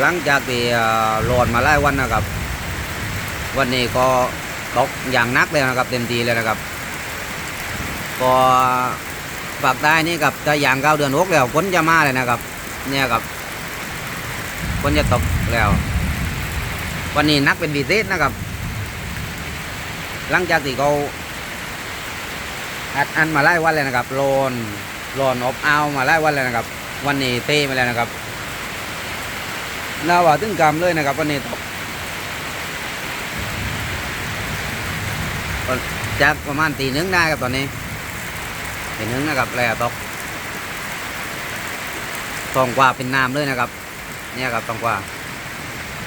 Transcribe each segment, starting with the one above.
หลังจากที่เอ่อร้อนมาหลายวันนะครับ วันนี้ก็ตกอย่างนักเลยนะครับ เต็มทีเลยนะครับ ก็ปากใต้นี่กับจะอย่างเก้าเดือนหกแล้วฝนจะมาเลยนะครับ เนี่ยครับฝนจะตกแล้ว วันนี้นักเป็นพิเศษนะครับ หลังจากที่เขาอัดอันมาไล่วันเลยนะครับโลนโลนอบเอามาไล่วันเลยนะครับ วันนี้เต้มาแล้วนะครับ น่าว่าถึงกรรมเลยนะครับวันนี้ตกจากประมาณตีหนึงได้ครับตอนนี้ตีหนึงนะครับแล้วตกทองกว่าเป็นน้ำเลยนะครับ เนี่ยครับทองกว่า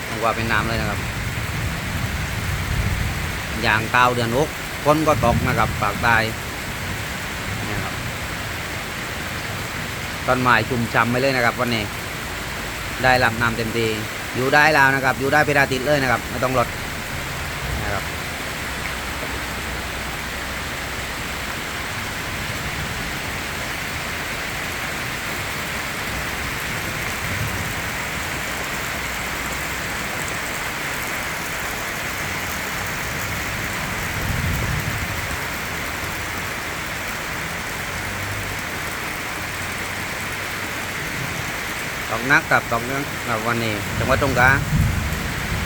ทองกว่าเป็นน้ำเลยนะครับ อย่างเก้าเดือนหกฝนก็ตกนะครับปากใต้เนี่ยครับต้นไม้ชุ่มฉ่ำไปเลยนะครับวันนี้ ได้ลำนำเต็มทีอยู่ได้แล้วนะครับ อยู่ได้เปได้ติดเลยนะครับ ไม่ต้องลด ตกนักกับตกหนักกับวันนี้จังหวัดตรงกา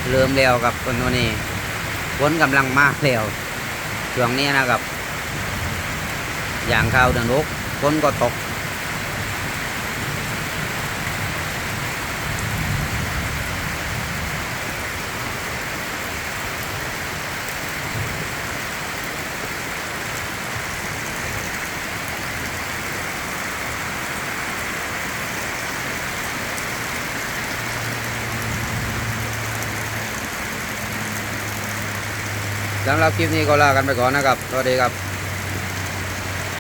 เริ่มแล้วกับคนวันนี้ฝนกำลังมาแล้วช่วงนี้นะครับ อย่างข้าวเดือนหกฝนก็ตก สำหรับคลิปนี้ก็ลากันไปก่อนนะครับ สวัสดีครับ